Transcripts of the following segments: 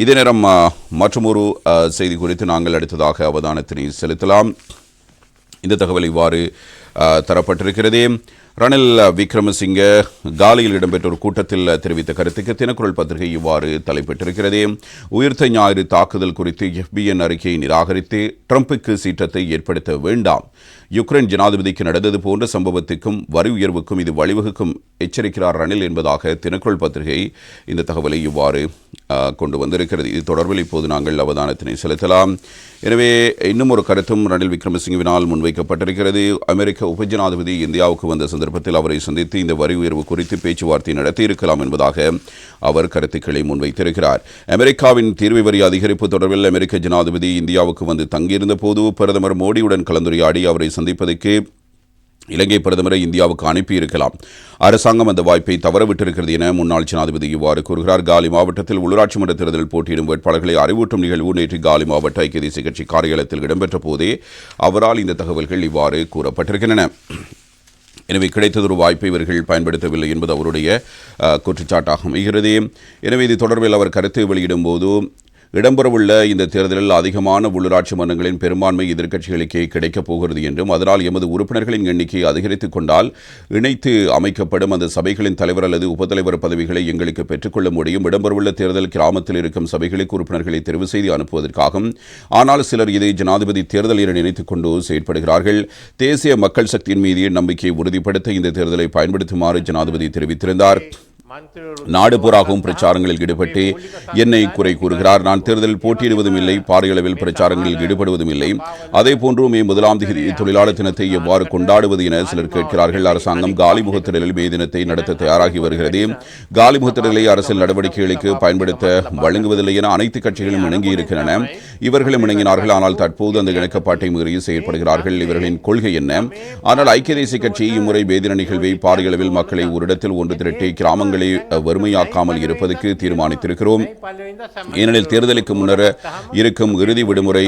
இதே நேரம் மற்றொரு செய்தி குறித்து நாங்கள் அடுத்ததாக அவதானத்தினை செலுத்தலாம். இந்த தகவல் இவ்வாறு தரப்பட்டிருக்கிறதே தரப்பட்டிருக்கிறது. ரணில் விக்ரமசிங்க காலியில் இடம்பெற்ற ஒரு கூட்டத்தில் தெரிவித்த கருத்துக்கு தினக்குரல் பத்திரிகை இவ்வாறு தலைப்பிட்டிருக்கிறது. உயிர்த்த ஞாயிறு தாக்குதல் குறித்து எஃபிஎன் அறிக்கையை நிராகரித்து ட்ரம்புக்கு சீற்றத்தை ஏற்படுத்த வேண்டாம். யுக்ரைன் ஜனாதிபதிக்கு நடந்தது போன்ற சம்பவத்துக்கும் வரி உயர்வுக்கும் இது வழிவகுக்கும் எச்சரிக்கிறார் ரணில் என்பதாக தினக்குள் பத்திரிகை இந்த தகவலை இவ்வாறு கொண்டு வந்திருக்கிறது. இது தொடர்பில் இப்போது நாங்கள் அவதானத்தினை செலுத்தலாம். எனவே இன்னும் ஒரு கருத்தும் ரணில் விக்ரமசிங்கவினால் முன்வைக்கப்பட்டிருக்கிறது. அமெரிக்க உபஜனாதிபதி இந்தியாவுக்கு வந்த சந்தர்ப்பத்தில் அவரை சந்தித்து இந்த வரி உயர்வு குறித்து பேச்சுவார்த்தை நடத்தியிருக்கலாம் என்பதாக அவர் கருத்துக்களை முன்வைத்திருக்கிறார். அமெரிக்காவின் தீர்வு வரி அதிகரிப்பு தொடர்பில் அமெரிக்க ஜனாதிபதி இந்தியாவுக்கு வந்து தங்கியிருந்த போது பிரதமர் மோடியுடன் கலந்துரையாடி அவரை சந்திப்பதற்கு இலங்கை பிரதமரை இந்தியாவுக்கு அனுப்பியிருக்கலாம். அரசாங்கம் அந்த வாய்ப்பை தவறவிட்டிருக்கிறது என முன்னாள் ஜனாதிபதி இவ்வாறு கூறுகிறார். காலி மாவட்டத்தில் உள்ளூராட்சி மன்ற தேர்தலில் போட்டியிடும் வேட்பாளர்களை அறிவூட்டும் நிகழ்வு நேற்று காலி மாவட்ட ஐக்கிய தேசிய கட்சி காரியாலயத்தில் இடம்பெற்ற போதே அவரால் இந்த தகவல்கள் இவ்வாறு கூறப்பட்டிருக்கின்றன. எனவே கிடைத்ததொரு வாய்ப்பை இவர்கள் பயன்படுத்தவில்லை என்பது அவருடைய குற்றச்சாட்டாக அமைகிறது. எனவே இது தொடர்பில் அவர் கருத்து வெளியிடும்போது இடம்பெறவுள்ள இந்த தேர்தலில் அதிகமான உள்ளூராட்சி மன்றங்களின் பெரும்பான்மை எதிர்க்கட்சிகளுக்கே கிடைக்கப் போகிறது என்றும் அதனால் எமது உறுப்பினர்களின் எண்ணிக்கை அதிகரித்துக் கொண்டால் இணைத்து அமைக்கப்படும் அந்த சபைகளின் தலைவர் அல்லது உபத்தலைவர் பதவிகளை எங்களுக்கு பெற்றுக்கொள்ள முடியும். இடம்பெறவுள்ள தேர்தல் கிராமத்தில் இருக்கும் சபைகளுக்கு உறுப்பினர்களை தெரிவு செய்து அனுப்புவதற்காகும். ஆனால் சிலர் இதை ஜனாதிபதி தேர்தல் என நினைத்துக் கொண்டு செயற்படுகிறார்கள். தேசிய மக்கள் சக்தியின் மீது நம்பிக்கையை உறுதிப்படுத்த இந்த தேர்தலை பயன்படுத்துமாறு ஜனாதிபதி தெரிவித்திருந்தார். நாடு பூராகவும் பிரச்சாரங்களில் ஈடுபட்டு என்னை குறை கூறுகிறார். நான் தேர்தலில் போட்டியிடுவதும் இல்லை பாரியளவில் பிரச்சாரங்களில் ஈடுபடுவதும் இல்லை. அதே போன்று மே முதலாம் தேதி தொழிலாளர் தினத்தை எவ்வாறு கொண்டாடுவது என சிலர் கேட்கிறார்கள். அரசாங்கம் காலிமுகத்திடலில் மே தினத்தை நடத்த தயாராகி வருகிறது. காலிமுகத்திடலை அரசியல் நடவடிக்கைகளுக்கு பயன்படுத்த வழங்குவதில்லை என அனைத்து கட்சிகளும் இணங்கி இருக்கின்றன. இவர்களும் இணங்கினார்கள். ஆனால் தற்போது அந்த இணக்கப்பாட்டை மீறி செயற்படுகிறார்கள். இவர்களின் கொள்கை என்ன? ஆனால் ஐக்கிய தேசிய கட்சி இம்முறை வேதின நிகழ்வை பாரியளவில் மக்களை ஒரு இடத்தில் ஒன்று திரட்டி கிராமங்களில் அஹ், வறுமையாக்காமல் இருப்பதற்கு தீர்மானித்திருக்கிறோம். ஏனெனில் தேர்தலுக்கு முன்னர் இருக்கும் இறுதி விடுமுறை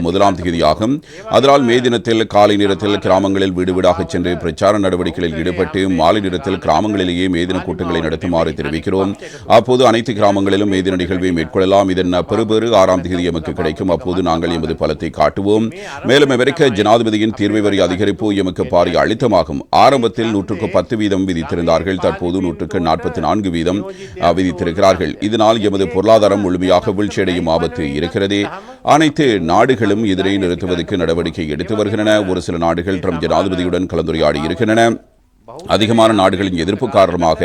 முதலாம் தேதியாகும். அதனால் மே தினத்தில் காலை நேரத்தில் கிராமங்களில் வீடு வீடாக சென்று பிரச்சார நடவடிக்கைகளில் ஈடுபட்டு மாலை நேரத்தில் கிராமங்களிலேயே மேதின கூட்டங்களை நடத்துமாறு தெரிவிக்கிறோம். அப்போது அனைத்து கிராமங்களிலும் மேதின நிகழ்வை மேற்கொள்ளலாம். இதன் பெறுபேறு ஆறாம் தேதி எமக்கு கிடைக்கும். அப்போது நாங்கள் எமது பலத்தை காட்டுவோம். மேலும் அமெரிக்க ஜனாதிபதியின் தீர்வை வரி அதிகரிப்பு எமக்கு பாரிய அழுத்தமாகும். ஆரம்பத்தில் நூற்றுக்கு பத்து வீதம் விதித்திருந்தார்கள். தற்போது நூற்றுக்கு நாற்பது நாற்பத்தி நான்கு வீதம் விதித்திருக்கிறார்கள் இதனால் எமது பொருளாதாரம் முழுமையாக வீழ்ச்சியடையும் ஆபத்து இருக்கிறது. அனைத்து நாடுகளும் இதனை நிறுத்துவதற்கு நடவடிக்கை எடுத்து வருகின்றன. ஒரு சில நாடுகள் ட்ரம்ப் ஜனாதிபதியுடன் கலந்துரையாடி இருக்கின்றன அதிகமான நாடுகளின் எதிர்ப்பு காரணமாக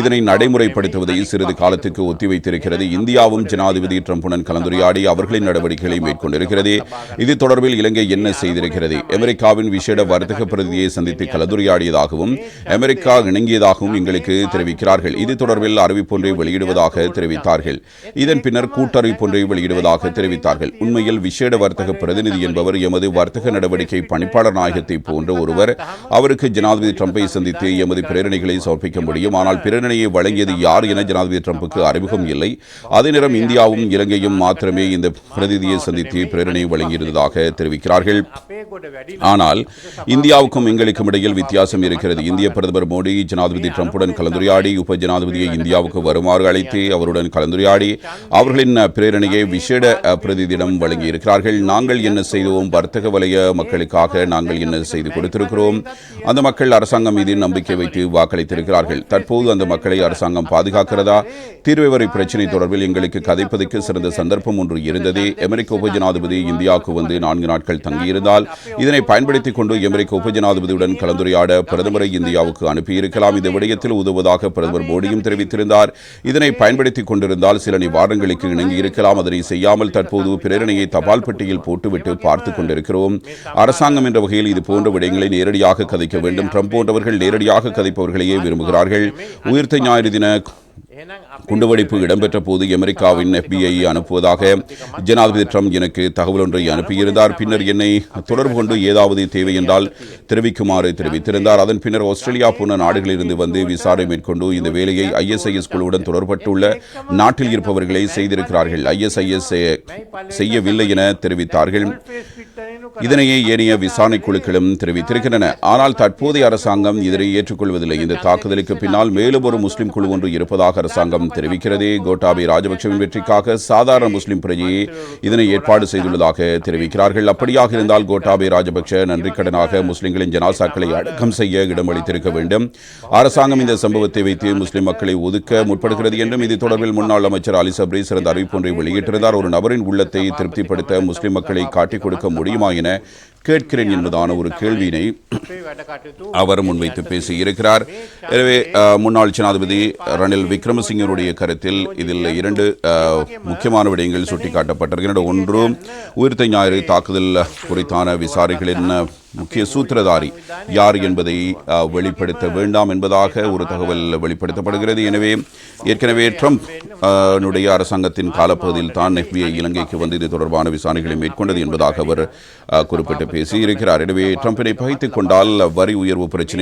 இதனை நடைமுறைப்படுத்துவதை சிறிது காலத்துக்கு ஒத்திவைத்திருக்கிறது. இந்தியாவும் ஜனாதிபதி ட்ரம்புடன் கலந்துரையாடி அவர்களின் நடவடிக்கைகளை மேற்கொண்டிருக்கிறது. இது தொடர்பில் இலங்கை என்ன செய்திருக்கிறது? அமெரிக்காவின் விசேட வர்த்தக பிரதியை சந்தித்து கலந்துரையாடியதாகவும் அமெரிக்கா இணங்கியதாகவும் எங்களுக்கு தெரிவிக்கிறார்கள். இது தொடர்பில் அறிவிப்பொன்றை வெளியிடுவதாக தெரிவித்தார்கள். இதன் பின்னர் கூட்டறிவிப்பொன்றை வெளியிடுவதாக தெரிவித்தார்கள். உண்மையில் விசேட வர்த்தக பிரதிநிதி என்பவர் எமது வர்த்தக நடவடிக்கை பணிப்பாளர் நாயகத்தை போன்ற ஒருவர். அவருக்கு ஜனாதிபதி ட்ரம்பை சந்தித்து எமது பிரேரணைகளை சமர்ப்பிக்க முடியும். ஆனால் பிரேரணையை வழங்கியது யார் என ஜனாதிபதி ட்ரம்புக்கு அறிமுகம் இல்லை. அதே நேரம் இந்தியாவும் இலங்கையும் மாத்திரமே இந்த பிரதிநிதியை சந்தித்து பிரேரணையை வழங்கியிருந்ததாக தெரிவிக்கிறார்கள். ஆனால் இந்தியாவுக்கும் எங்களுக்கும் இடையில் வித்தியாசம் இருக்கிறது. இந்திய பிரதமர் மோடி ஜனாதிபதி ட்ரம்புடன் கலந்துரையாடி உப ஜனாதிபதியை இந்தியாவுக்கு வருமாறு அழைத்து அவருடன் கலந்துரையாடி அவர்களின் பிரேரணையை விசேட பிரதிநிதியிடம் வழங்கியிருக்கிறார்கள். நாங்கள் என்ன செய்தோம்? வர்த்தக வலய மக்களுக்காக நாங்கள் என்ன செய்து கொடுத்திருக்கிறோம்? அந்த மக்கள் அரசாங்கம் மீது நம்பிக்கை வைத்து வாக்களித்திருக்கிறார்கள். தற்போது அந்த மக்களை அரசாங்கம் பாதுகாக்கிறதா? தீர்வை வரை பிரச்சினை தொடர்பில் எங்களுக்கு கதைப்பதற்கு சிறந்த சந்தர்ப்பம் ஒன்று இருந்தது. அமெரிக்க உபஜனாதிபதி இந்தியாவுக்கு வந்து நான்கு நாட்கள் தங்கியிருந்தால் இதனை பயன்படுத்திக் கொண்டு அமெரிக்க உபஜனாதிபதியுடன் கலந்துரையாட பிரதமரை இந்தியாவுக்கு அனுப்பியிருக்கலாம். இந்த விடயத்தில் உதவுவதாக பிரதமர் மோடியும் தெரிவித்திருந்தார். இதனை பயன்படுத்திக் கொண்டிருந்தால் சில நிவாரணங்களுக்கு இணங்கி இருக்கலாம் அதனை செய்யாமல் தற்போது பிரேரணையை தபால் பெட்டியில் போட்டுவிட்டு பார்த்துக் கொண்டிருக்கிறோம். அரசாங்கம் என்ற வகையில் இது போன்ற விடயங்களை நேரடியாக கதைக்க வேண்டும். ட்ரம்ப் போன்றவர்கள் நேரடியாக கதைப்பவர்களையே விரும்புகிறார்கள். உயிர்த்த ஞாயிறு தின குண்டுவெடிப்பு இடம்பெற்ற போது அமெரிக்காவின் எஃபிஐ அனுப்புவதாக ஜனாதிபதி ட்ரம்ப் எனக்கு தகவல் ஒன்றை அனுப்பியிருந்தார். பின்னர் என்னை தொடர்பு கொண்டு ஏதாவது தேவை என்றால் தெரிவிக்குமாறு தெரிவித்திருந்தார். அதன் பின்னர் ஆஸ்திரேலியா போன்ற நாடுகளிலிருந்து வந்து விசாரணை மேற்கொண்டு இந்த வேலையை ஐஎஸ்ஐஎஸ் குழுவுடன் தொடர்பட்டுள்ள நாட்டில் இருப்பவர்களை செய்திருக்கிறார்கள். ஐஎஸ்ஐஎஸ் செய்யவில்லை என தெரிவித்தார்கள். இதனையே ஏனைய விசாரணை குழுக்களும் தெரிவித்திருக்கின்றன. ஆனால் தற்போதைய அரசாங்கம் இதனை ஏற்றுக்கொள்வதில்லை. இந்த தாக்குதலுக்கு பின்னால் மேலும் ஒரு முஸ்லிம் குழு ஒன்று இருப்பதாக அரசாங்கம் தெரிவிக்கிறது. கோட்டாபி ராஜபக்சவின் வெற்றிக்காக சாதாரண முஸ்லிம் பிரஜையே இதனை ஏற்பாடு செய்துள்ளதாக தெரிவிக்கிறார்கள். அப்படியாக இருந்தால் கோட்டாபே ராஜபக்ஷ நன்றிக்கடனாக முஸ்லிம்களின் ஜனாசாக்களை அடக்கம் செய்ய இடமளித்திருக்க வேண்டும். அரசாங்கம் இந்த சம்பவத்தை வைத்து முஸ்லிம் மக்களை ஒதுக்க முற்படுகிறது என்றும் இது தொடர்பில் முன்னாள் அமைச்சர் அலி சப்ரி சிறந்த அறிவிப்பு ஒன்றை வெளியிட்டிருந்தார். ஒரு நபரின் உள்ளத்தை திருப்திப்படுத்த முஸ்லிம் மக்களை காட்டிக் கொடுக்க முடியுமா என கேட்கிறேன் என்பதான ஒரு கேள்வியினை அவர் முன்வைத்து பேசியிருக்கிறார். எனவே முன்னாள் ஜனாதிபதி ரணில் விக்ரமசிங்கனுடைய கருத்தில் இதில் இரண்டு முக்கியமான விடயங்கள் சுட்டிக்காட்டப்பட்டிருக்கின்றன. ஒன்று உயிர்த்த ஞாயிறு தாக்குதல் குறித்தான விசாரணைகளின் முக்கிய சூத்திரதாரி. யார் என்பதை வெளிப்படுத்த வேண்டாம் என்பதாக ஒரு தகவல் வெளிப்படுத்தப்படுகிறது. எனவே ஏற்கனவே ட்ரம்ப் னுடைய அரசாங்கத்தின் காலப்பகுதியில் தான் எஃபிஐ இலங்கைக்கு வந்து இது தொடர்பான விசாரணைகளை மேற்கொண்டது என்பதாக அவர் அஹ், குறிப்பிட்டு பேசியிருக்கிறார். எனவே ட்ரம்பினை பகைத்துக் கொண்டால் வரி உயர்வு பிரச்சினை